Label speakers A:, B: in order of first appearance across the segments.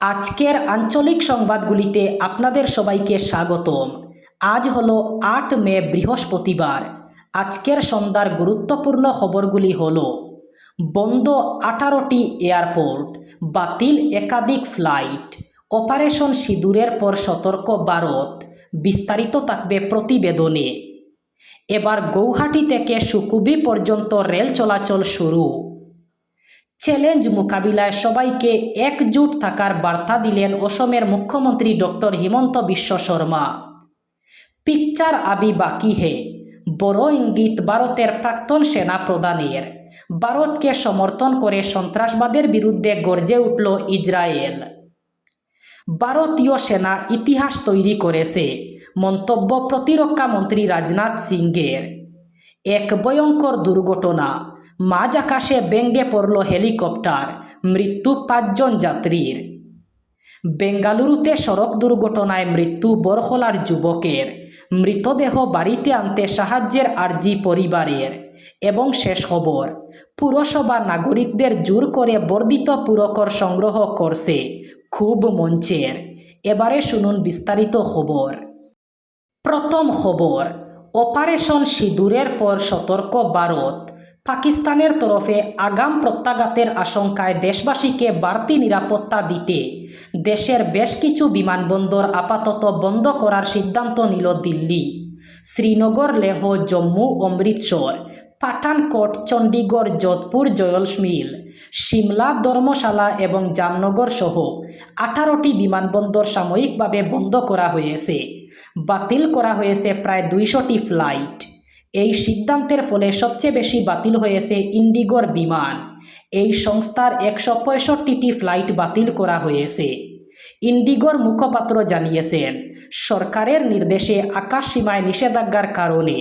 A: আজকের আঞ্চলিক সংবাদগুলিতে আপনাদের সবাইকে স্বাগতম। আজ হলো আট মে বৃহস্পতিবার। আজকের সন্ধ্যার গুরুত্বপূর্ণ খবরগুলি হল, বন্ধ আঠারোটি এয়ারপোর্ট, বাতিল একাধিক ফ্লাইট, অপারেশন সিঁদুরের পর সতর্ক ভারত বিস্তারিত থাকবে প্রতিবেদনে। এবার গৌহাটি থেকে সুকুবি পর্যন্ত রেল চলাচল শুরু। চ্যালেঞ্জ মোকাবিলায় সবাইকে একজুট থাকার বার্তা দিলেন অসমের মুখ্যমন্ত্রী ডক্টর হিমন্ত বিশ্ব শর্মা। পিকচার আবি বাকি হে, বড় ইঙ্গিত ভারতের প্রাক্তন সেনা প্রধানের। ভারতকে সমর্থন করে সন্ত্রাসবাদের বিরুদ্ধে গর্জে উঠল ইসরায়েল ভারতীয় সেনা ইতিহাস তৈরি করেছে, মন্তব্য প্রতিরক্ষা মন্ত্রী রাজনাথ সিংয়ের। এক ভয়ঙ্কর দুর্ঘটনা মাঝ আকাশে ব্যঙ্গে পড়ল হেলিকপ্টার, মৃত্যু পাঁচজন যাত্রীর। বেঙ্গালুরুতে সড়ক দুর্ঘটনায় মৃত্যু বরখলার যুবকের। মৃতদেহ বাড়িতে আনতে সাহায্যের আর্জি পরিবারের। এবং শেষ খবর, পুরসভা নাগরিকদের জোর করে বর্ধিত পুরকর সংগ্রহ করছে খুব মঞ্চের। এবারে শুনুন বিস্তারিত খবর। প্রথম খবর, অপারেশন সিঁদুরের পর সতর্ক ভারত। পাকিস্তানের তরফে আগাম প্রত্যাঘাতের আশঙ্কায় দেশবাসীকে বাড়তি নিরাপত্তা দিতে দেশের বেশ কিছু বিমানবন্দর আপাতত বন্ধ করার সিদ্ধান্ত নিল দিল্লি। শ্রীনগর, লেহ, জম্মু, অমৃতসর, পাঠানকোট, চণ্ডীগড়, যোধপুর, জয়লসমিল, সিমলা, ধর্মশালা এবং জামনগর সহ আঠারোটি বিমানবন্দর সাময়িকভাবে বন্ধ করা হয়েছে। বাতিল করা হয়েছে প্রায় দুইশোটি ফ্লাইট। এই সিদ্ধান্তের ফলে সবচেয়ে বেশি বাতিল হয়েছে ইন্ডিগোর বিমান। এই সংস্থার একশো পঁয়ষট্টিটি ফ্লাইট বাতিল করা হয়েছে। ইন্ডিগোর মুখপাত্র জানিয়েছেন, সরকারের নির্দেশে আকাশ সীমায় নিষেধাজ্ঞার কারণে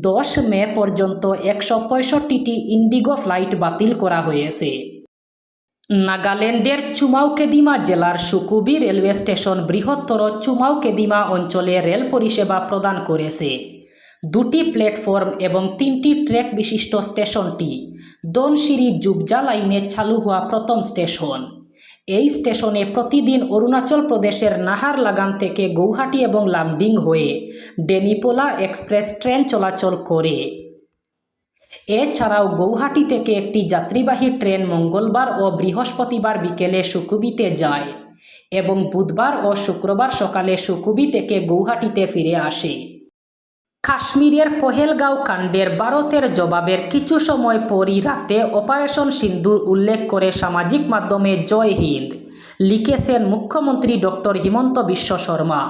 A: দশ মে পর্যন্ত একশো পঁয়ষট্টিটি ইন্ডিগো ফ্লাইট বাতিল করা হয়েছে। নাগাল্যান্ডের চুমাউকেদিমা জেলার সুকুবি রেলওয়ে স্টেশন বৃহত্তর চুমাউকেদিমা অঞ্চলে রেল পরিষেবা প্রদান করেছে। দুটি প্ল্যাটফর্ম এবং তিনটি ট্র্যাক বিশিষ্ট স্টেশনটি দনশিরি জুবজা লাইনে চালু হওয়া প্রথম স্টেশন। এই স্টেশনে প্রতিদিন অরুণাচল প্রদেশের নাহার লাগান থেকে গৌহাটি এবং লামডিং হয়ে ডেনিপোলা এক্সপ্রেস ট্রেন চলাচল করে। এছাড়াও গৌহাটি থেকে একটি যাত্রীবাহী ট্রেন মঙ্গলবার ও বৃহস্পতিবার বিকেলে সুকুবিতে যায় এবং বুধবার ও শুক্রবার সকালে সুকুবি থেকে গৌহাটিতে ফিরে আসে। কাশ্মীরের পহেলগাঁও কাণ্ডের ভারতের জবাবের কিছু সময় পরই রাতে অপারেশন সিন্দুর উল্লেখ করে সামাজিক মাধ্যমে জয় হিন্দ লিখেছেন মুখ্যমন্ত্রী ডক্টর হিমন্ত বিশ্ব শর্মা।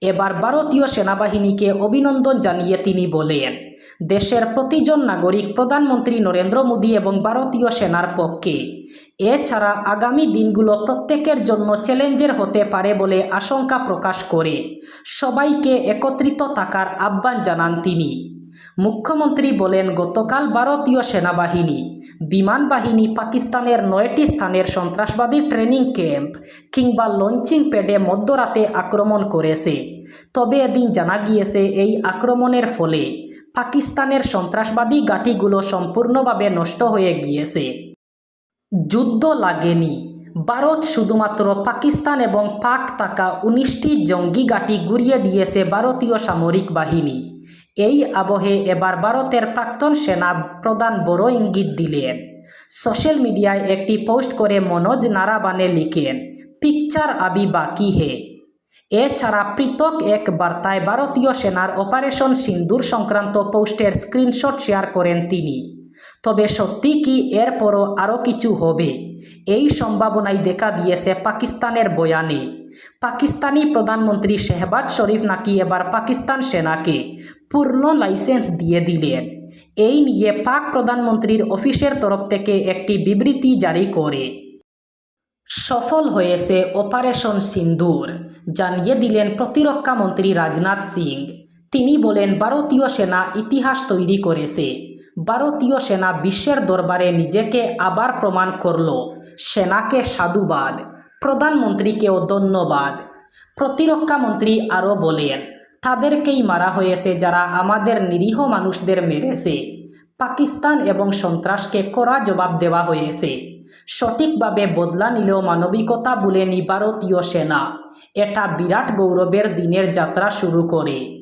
A: এবার ভারতীয় সেনাবাহিনীকে অভিনন্দন জানিয়ে তিনি বলেন, দেশের প্রতিজন নাগরিক প্রধানমন্ত্রী নরেন্দ্র মোদী এবং ভারতীয় সেনার পক্ষে। এছাড়া আগামী দিনগুলো প্রত্যেকের জন্য চ্যালেঞ্জের হতে পারে বলে আশঙ্কা প্রকাশ করে। সবাইকে একত্রিত থাকার আহ্বান জানান তিনি। মুখ্যমন্ত্রী বলেন, গতকাল ভারতীয় সেনাবাহিনী, বিমান বাহিনী পাকিস্তানের নয়টি স্থানের সন্ত্রাসবাদী ট্রেনিং ক্যাম্প কিংবা লঞ্চিং প্যাডে মধ্যরাতে আক্রমণ করেছে। তবে এদিন জানা গিয়েছে, এই আক্রমণের ফলে পাকিস্তানের সন্ত্রাসবাদী ঘাঁটিগুলো সম্পূর্ণভাবে নষ্ট হয়ে গিয়েছে। যুদ্ধ লাগেনি। ভারত শুধুমাত্র পাকিস্তান এবং পাক থাকা উনিশটি জঙ্গি ঘাঁটি গুড়িয়ে দিয়েছে ভারতীয় সামরিক বাহিনী। এই আবহে এবার ভারতের প্রাক্তন সেনা প্রধান বড় ইঙ্গিত দিলেন। সোশ্যাল মিডিয়ায় একটি পোস্ট করে মনোজ নারাবানে লিখেন, পিকচার আবি বাকি হে। এছাড়া পৃথক এক বার্তায় ভারতীয় সেনার অপারেশন সিন্দুর সংক্রান্ত পোস্টের স্ক্রিনশট শেয়ার করেন তিনি। তবে সত্যি কি এরপরও আরও কিছু হবে? এই সম্ভাবনাই দেখা দিয়েছে পাকিস্তানের বয়ানে। পাকিস্তানি প্রধানমন্ত্রী শেহবাজ শরীফ নাকি এবার পাকিস্তান সেনাকে পূর্ণ লাইসেন্স দিয়ে দিলেন? এই নিয়ে পাক প্রধানমন্ত্রীর অফিসের তরফ থেকে একটি বিবৃতি জারি করে। সফল হয়েছে অপারেশন সিন্দুর, জানিয়ে দিলেন প্রতিরক্ষা মন্ত্রী রাজনাথ সিং। তিনি বলেন, ভারতীয় সেনা ইতিহাস তৈরি করেছে। ভারতীয় সেনা বিশ্বের দরবারে নিজেকে আবার প্রমাণ করল। সেনাকে সাধুবাদ, প্রধানমন্ত্রীকেও ধন্যবাদ। প্রতিরক্ষা মন্ত্রী আরও বলেন, তাদেরকেই মারা হয়েছে যারা আমাদের নিরীহ মানুষদের মেরেছে। পাকিস্তান এবং সন্ত্রাসকে কড়া জবাব দেওয়া হয়েছে। সঠিকভাবে বদলা নিলেও মানবিকতা বলেনি ভারতীয় সেনা। এটা বিরাট গৌরবের দিনের যাত্রা শুরু করে।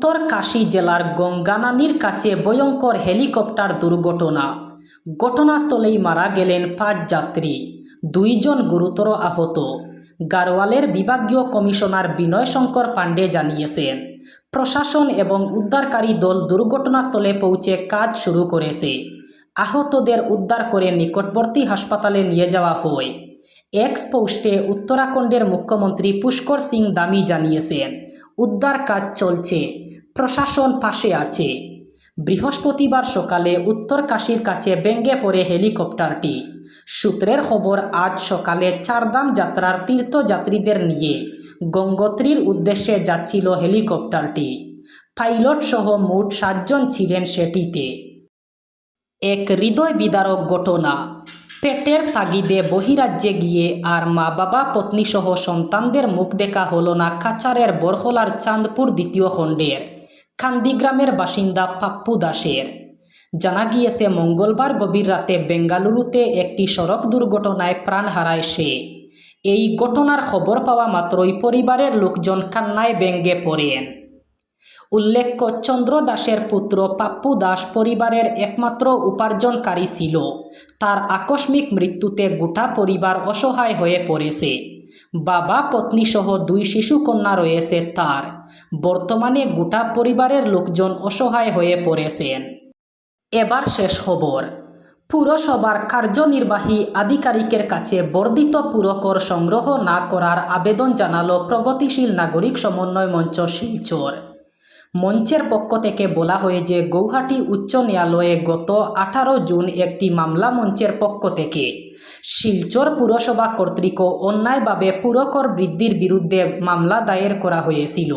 A: উত্তর কাশী জেলার গঙ্গানানির কাছে ভয়ঙ্কর হেলিকপ্টার দুর্ঘটনা। ঘটনাস্থলেই মারা গেলেন পাঁচ যাত্রী, দুইজন গুরুতর আহত। গারওয়ালের বিভাগীয় কমিশনার বিনয় শঙ্কর পাণ্ডে জানিয়েছেন, প্রশাসন এবং উদ্ধারকারী দল দুর্ঘটনাস্থলে পৌঁছে কাজ শুরু করেছে। আহতদের উদ্ধার করে নিকটবর্তী হাসপাতালে নিয়ে যাওয়া হয়। এক্স পোস্টে উত্তরাখণ্ডের মুখ্যমন্ত্রী পুষ্কর সিং দামি জানিয়েছেন, উদ্ধার কাজ চলছে। প্রশাসন পাশে আছে। বৃহস্পতিবার সকালে উত্তর কাশীর কাছে ব্যঙ্গে পড়ে হেলিকপ্টারটি। সূত্রের খবর, আজ সকালে চারধাম যাত্রার তীর্থযাত্রীদের নিয়ে গঙ্গোত্রীর উদ্দেশ্যে যাচ্ছিল হেলিকপ্টারটি। পাইলট সহ মোট সাতজন ছিলেন সেটিতে। এক হৃদয় বিদারক ঘটনা। পেটের তাগিদে বহিরাজ্যে গিয়ে আর মা, বাবা, পত্নীসহ সন্তানদের মুখ দেখা হলো না কাছাড়ের বরহলার চাঁদপুর দ্বিতীয় খণ্ডের। কান্দিগ্রামের বাসিন্দা পাপ্পু দাসের। জানা গিয়েছে, মঙ্গলবার গভীর রাতে বেঙ্গালুরুতে একটি সড়ক দুর্ঘটনায় প্রাণ হারায় সে। এই ঘটনার খবর পাওয়া মাত্রই পরিবারের লোকজন কান্নায় ব্যঙ্গে পড়েন। উল্লেখ্য, চন্দ্র দাসের পুত্র পাপ্পু দাস পরিবারের একমাত্র উপার্জনকারী ছিল। তার আকস্মিক মৃত্যুতে গোটা পরিবার অসহায় হয়ে পড়েছে। বাবা, পত্নী সহ দুই শিশু কন্যা রয়েছে তার। বর্তমানে গোটা পরিবারের লোকজন অসহায় হয়ে পড়েছেন। এবার শেষ খবর। পুরসভার কার্যনির্বাহী আধিকারিকের কাছে বর্ধিত পুরকর সংগ্রহ না করার আবেদন জানালো প্রগতিশীল নাগরিক সমন্বয় মঞ্চ শিলচর। মঞ্চের পক্ষ থেকে বলা হয় যে গৌহাটি উচ্চ ন্যায়ালয়ে গত আঠারো জুন একটি মামলা মঞ্চের পক্ষ থেকে শিলচর পুরসভা কর্তৃক অন্যায়ভাবে পুরকর বৃদ্ধির বিরুদ্ধে মামলা দায়ের করা হয়েছিল।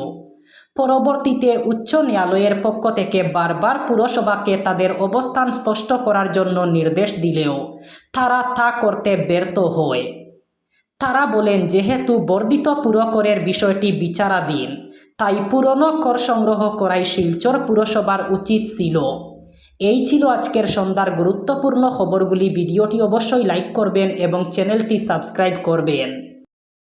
A: পরবর্তীতে উচ্চ ন্যায়ালয়ের পক্ষ থেকে বারবার পুরসভাকে তাদের অবস্থান স্পষ্ট করার জন্য নির্দেশ দিলেও তারা তা করতে ব্যর্থ হয়। তারা বলেন, যেহেতু বর্ধিত পুরকরের বিষয়টি বিচারাধীন, তাই পুরনো কর সংগ্রহ করাই শিলচর পুরসভার উচিত ছিল। এই ছিল আজকের সন্ধ্যার গুরুত্বপূর্ণ খবরগুলি। ভিডিওটি অবশ্যই লাইক করবেন এবং চ্যানেলটি সাবস্ক্রাইব করবেন।